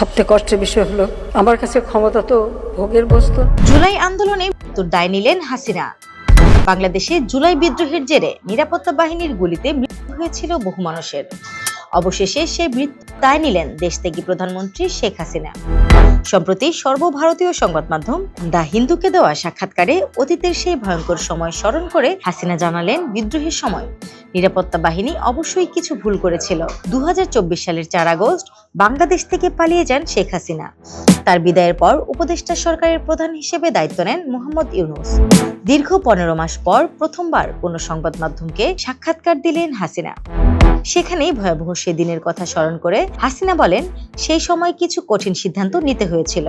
সবথেকে কষ্টের বিষয় হলো, আমার কাছে ক্ষমতা তো ভোগের বস্তু। জুলাই আন্দোলনে মৃত্যুর দায় নিলেন হাসিনা। বাংলাদেশে জুলাই বিদ্রোহের জেরে নিরাপত্তা বাহিনীর গুলিতে মৃত্যু হয়েছিল বহু মানুষের। অবশেষে সে মৃত্যু দায় নিলেন দেশ দেশত্যাগী প্রধানমন্ত্রী শেখ হাসিনা। সম্প্রতি সর্বভারতীয় সংবাদ মাধ্যম দ্য হিন্দুকে দেওয়া সাক্ষাৎকারে অতীতের সেই ভয়ঙ্কর সময় স্মরণ করে হাসিনা জানালেন বিদ্রোহের সময়। নিরাপত্তা বাহিনী অবশ্যই কিছু ভুল করেছিল। দু সালের চার আগস্ট বাংলাদেশ থেকে পালিয়ে যান শেখ হাসিনা। তার বিদায়ের পর উপদেষ্টা সরকারের প্রধান হিসেবে দায়িত্ব নেন মোহাম্মদ ইউনুস। দীর্ঘ পনেরো মাস পর প্রথমবার কোনো সংবাদ মাধ্যমকে সাক্ষাৎকার দিলেন হাসিনা। সেখানেই ভয়াবহ সেদিনের কথা স্মরণ করে হাসিনা বলেন, সেই সময় কিছু কঠিন সিদ্ধান্ত নিতে হয়েছিল।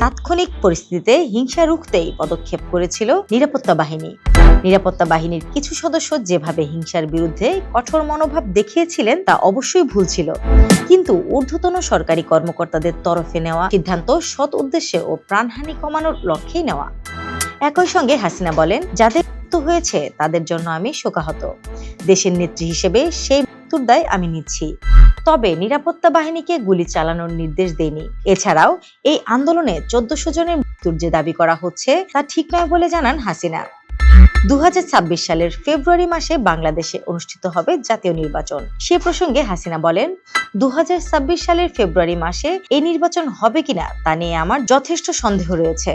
তাৎক্ষণিক পরিস্থিতিতে হিংসা রুখতেই পদক্ষেপ করেছিল নিরাপত্তা বাহিনী। নিরাপত্তা বাহিনীর কিছু সদস্য যেভাবে হিংসার বিরুদ্ধে কঠোর মনোভাব দেখিয়েছিলেন, তা অবশ্যই ভুল ছিল। কিন্তু ঊর্ধ্বতন সরকারি কর্মকর্তাদের তরফে নেওয়া সিদ্ধান্ত সৎ উদ্দেশ্যে ও প্রাণহানি কমানোর লক্ষ্যেই নেওয়া। একই সঙ্গে হাসিনা বলেন, যাদের মৃত্যু হয়েছে, তাদের জন্য আমি শোকাহত। দেশের নেত্রী হিসেবে সেই মৃত্যুর দায় আমি নিচ্ছি। তবে নিরাপত্তা বাহিনীকে গুলি চালানোর নির্দেশ দেয়নি এছাড়াও এই আন্দোলনে চোদ্দশো জনের মৃত্যুর যে দাবি করা হচ্ছে, তা ঠিক নয় বলে জানান হাসিনা। দু হাজার ছাব্বিশ সালের ফেব্রুয়ারি মাসে বাংলাদেশে অনুষ্ঠিত হবে জাতীয় নির্বাচন। সে প্রসঙ্গে হাসিনা বলেন দু হাজার ছাব্বিশ সালের ফেব্রুয়ারি মাসে এই নির্বাচন হবে কিনা তা নিয়ে আমার যথেষ্ট সন্দেহ রয়েছে।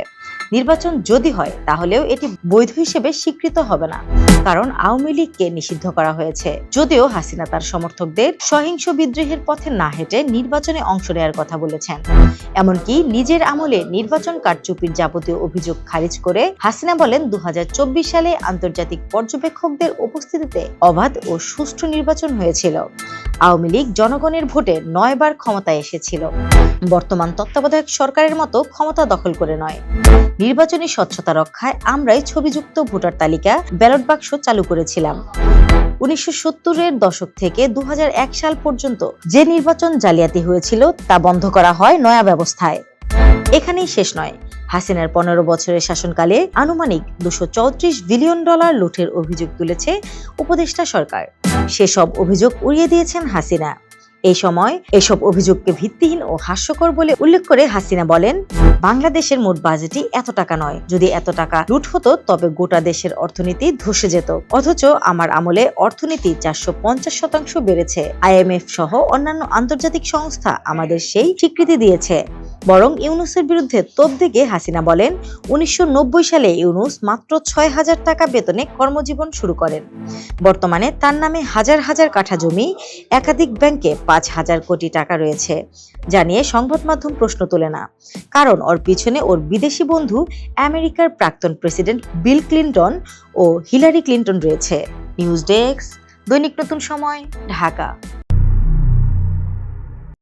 নির্বাচন যদি হয়, তাহলেও এটি বৈধ হিসেবে স্বীকৃত হবে না। কারণ আওয়ামী লীগকে নিষিদ্ধ করা হয়েছে। যদিও হাসিনা তার সমর্থকদের সহিংস বিদ্রোহের পথে না হেঁটে নির্বাচনে অংশ নেওয়ার কথা বলেছেন। এমনকি নিজের আমলে নির্বাচন কারচুপির যাবতীয় অভিযোগ খারিজ করে হাসিনা বলেন দু হাজার চব্বিশ সালে আন্তর্জাতিক পর্যবেক্ষকদের উপস্থিতিতে অবাধ ও সুষ্ঠু নির্বাচন হয়েছিল। আওয়ামী লীগ জনগণের ভোটে নয়বার ক্ষমতায় এসেছিল। বর্তমান তত্ত্বাবধায়ক সরকারের মতো ক্ষমতা দখল করে নয়। নির্বাচনী স্বচ্ছতা রক্ষায় আমরাই ছবিযুক্ত ভোটার তালিকা ব্যালট বাক্স চালু করেছিলাম। উনিশশো সত্তরের দশক থেকে দু হাজার এক সাল পর্যন্ত যে নির্বাচন জালিয়াতি হয়েছিল তা বন্ধ করা হয় নয়া ব্যবস্থায়। এখানেই শেষ নয়। হাসিনার পনেরো বছরের শাসনকালে আনুমানিক দুশো বিলিয়ন ডলার লুঠের অভিযোগ তুলেছে উপদেষ্টা সরকার। সেসব অভিযোগ উড়িয়ে দিয়েছেন হাসিনা। এই সময় এসব অভিযোগকে ভিত্তিহীন ও হাস্যকর বলে উল্লেখ করে হাসিনা বলেন, বাংলাদেশের মোট বাজেটই এত টাকা নয়। যদি এত টাকা লুট হতো, তবে গোটা দেশের অর্থনীতি ধসে যেত। অথচ আমার আমলে অর্থনীতি চারশো পঞ্চাশ শতাংশ বেড়েছে। আইএমএফ সহ অন্যান্য আন্তর্জাতিক সংস্থা আমাদের সেই স্বীকৃতি দিয়েছে। বরং ইউনুসের বিরুদ্ধে তোপ দেখে হাসিনা বলেন, উনিশশো নব্বই সালে ইউনুস মাত্র ছয় হাজার টাকা বেতনে কর্মজীবন শুরু করেন। বর্তমানে তার নামে হাজার হাজার কাঠা জমি, একাধিক ব্যাংকে পাঁচ হাজার কোটি টাকা রয়েছে জানিয়ে সংবাদ মাধ্যম প্রশ্ন তোলে না। কারণ ওর পিছনে ওর বিদেশি বন্ধু, আমেরিকার প্রাক্তন প্রেসিডেন্ট বিল ক্লিন্টন ও হিলারি ক্লিন্টন রয়েছে। নিউজ ডেস্ক, দৈনিক নতুন সময়, ঢাকা।